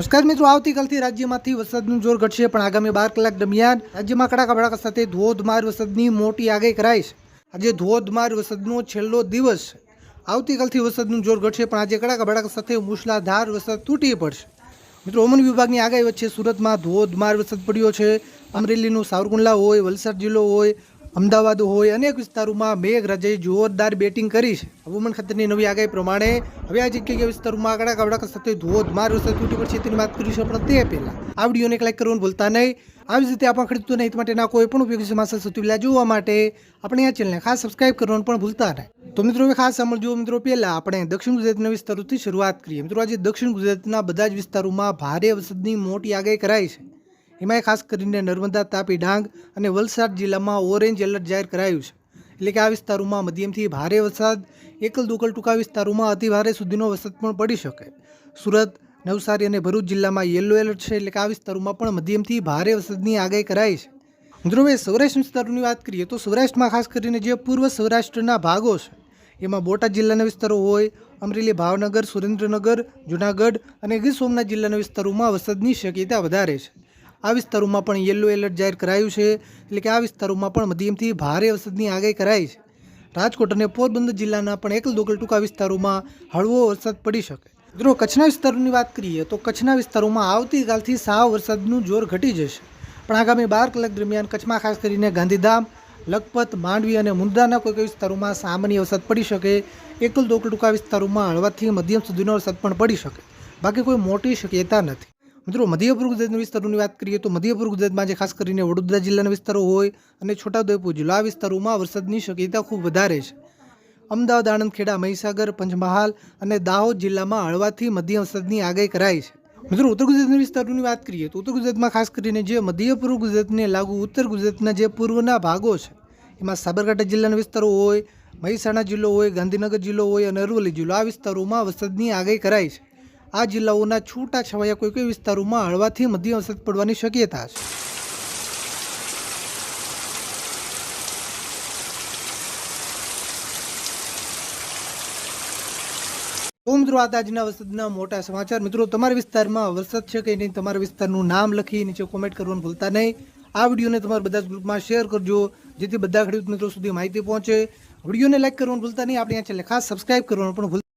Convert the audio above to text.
નમસ્કાર મિત્રો, આવતીકાલથી રાજ્યમાંથી વરસાદનું જોર ઘટશે, પણ આગામી બાર કલાક દરમિયાન રાજ્યમાં કડાકા ભડાકા સાથે ધોધમાર વરસાદની મોટી આગાહી કરાઈ છે. આજે ધોધમાર વરસાદનો છેલ્લો દિવસ આવતીકાલથી વરસાદનું જોર ઘટશે, પણ આજે કડાકા ભડાકા સાથે મૂસલાધાર વરસાદ તૂટી પડશે. મિત્રો, હવામાન વિભાગની આગાહી વચ્ચે સુરતમાં ધોધમાર વરસાદ પડ્યો છે. અમરેલીનું સાવરકુંડલા હોય, વલસાડ જિલ્લો હોય અમદાવાદ હોય અનેક વિસ્તારોમાં મેઘરાજાએ જોરદાર બેટિંગ કરી છે. હવામાન ખાતાની નવી આગાહી પ્રમાણે હવે આ જગ્યાએ વિસ્તારોમાં કડાકા ભડાકા સાથે ધોધમાર વરસાદ તૂટી પડશે તેની વાત કરીશું પણ તે પહેલાં. આ વિડીયોને લાઈક કરવાનું ભૂલતા નહીં. આવી જ રીતે આપણા ખેડૂતોને હિત માટેના કોઈ પણ ઉપયોગી સમાચાર સૌથી પહેલાં જોવા માટે આપણે આ ચેનલને ખાસ સબસ્ક્રાઇબ કરવાનું પણ ભૂલતા નહીં. તો મિત્રો હવે ખાસ સાંભળજો મિત્રો પહેલાં આપણે દક્ષિણ ગુજરાતના વિસ્તારોથી શરૂઆત કરીએ. મિત્રો આજે દક્ષિણ ગુજરાતના બધા જ વિસ્તારોમાં ભારે વરસાદની મોટી આગાહી કરાઈ છે. એમાંય ખાસ કરીને નર્મદા, તાપી, ડાંગ અને વલસાડ જિલ્લામાં ઓરેન્જ એલર્ટ જાહેર કરાયું છે. એટલે કે આ વિસ્તારોમાં મધ્યમથી ભારે વરસાદ એકલ દોકલ ટૂંકા વિસ્તારોમાં અતિભારે સુધીનો વરસાદ પણ પડી શકે. સુરત, નવસારી અને ભરૂચ જિલ્લામાં યલો એલર્ટ છે એટલે કે આ વિસ્તારોમાં પણ મધ્યમથી ભારે વરસાદની આગાહી કરાઈ છે. મિત્રો સૌરાષ્ટ્ર વિસ્તારોની વાત કરીએ તો સૌરાષ્ટ્રમાં ખાસ કરીને જે પૂર્વ સૌરાષ્ટ્રના ભાગો છે, એમાં બોટાદ જિલ્લાના વિસ્તારો હોય, અમરેલી, ભાવનગર, સુરેન્દ્રનગર, જુનાગઢ અને ગીર સોમનાથ જિલ્લાના વિસ્તારોમાં વરસાદની શક્યતા વધારે છે. આ વિસ્તારોમાં પણ યલો એલર્ટ જાહેર કરાયું છે. એટલે કે આ વિસ્તારોમાં પણ મધ્યમથી ભારે વરસાદની આગાહી કરાઈ છે. રાજકોટ અને પોરબંદર જિલ્લાના પણ એકલ દોકલ ટૂંકા વિસ્તારોમાં હળવો વરસાદ પડી શકે. મિત્રો, કચ્છના વિસ્તારોની વાત કરીએ તો કચ્છના વિસ્તારોમાં આવતીકાલથી સાવ વરસાદનું જોર ઘટી જશે. પણ આગામી બાર કલાક દરમિયાન કચ્છમાં ખાસ કરીને ગાંધીધામ, લખપત, માંડવી અને મુંદ્રાના કોઈ કોઈ વિસ્તારોમાં સામાન્ય વરસાદ પડી શકે. એકલ દોકલ ટૂંકા વિસ્તારોમાં હળવાથી મધ્યમ સુધીનો વરસાદ પણ પડી શકે. બાકી કોઈ મોટી શક્યતા નથી. મિત્રો મધ્યપુર ગુજરાતના વિસ્તારોની વાત કરીએ તો મધ્યપુર ગુજરાતમાં જે ખાસ કરીને વડોદરા જિલ્લાના વિસ્તારો હોય અને છોટાઉદેપુર જિલ્લો, આ વિસ્તારોમાં વરસાદની શક્યતા ખૂબ વધારે છે. અમદાવાદ આણંદ ખેડા મહીસાગર, પંચમહાલ અને દાહોદ જિલ્લામાં હળવાથી મધ્ય વરસાદની આગાહી કરાઈ છે. મિત્રો, ઉત્તર ગુજરાતના વિસ્તારોની વાત કરીએ તો ઉત્તર ગુજરાતમાં ખાસ કરીને જે મધ્ય પૂર્વ ગુજરાતને લાગુ, ઉત્તર ગુજરાતના જે પૂર્વના ભાગો છે, એમાં સાબરકાંઠા જિલ્લાના વિસ્તારો હોય, મહેસાણા જિલ્લો હોય, ગાંધીનગર જિલ્લો હોય અને અરવલ્લી જિલ્લો, આ વિસ્તારોમાં વરસાદની આગાહી કરાઈ છે. આ જિલ્લાઓના છૂટા છવાયા કોઈ કોઈ વિસ્તારોમાં હળવાથી મધ્યમ વરસાદ પડવાની શક્યતા છે. તો મિત્રો આજના વરસાદના મોટા સમાચાર. મિત્રો, તમારા વિસ્તારમાં વરસાદ છે કે નહીં? તમારા વિસ્તારનું નામ લખી નીચે કોમેન્ટ કરવાનું ભૂલતા નહીં. આ વિડીયોને તમારા બધા જ ગ્રુપમાં શેર કરજો, જેથી બધા ખેડૂત મિત્રો સુધી માહિતી પહોંચે. વિડીયોને લાઇક કરવાનું ભૂલતા નહીં. આપણે આ ચેનલ ખાસ સબસ્ક્રાઇબ કરવાનું પણ ભૂલતા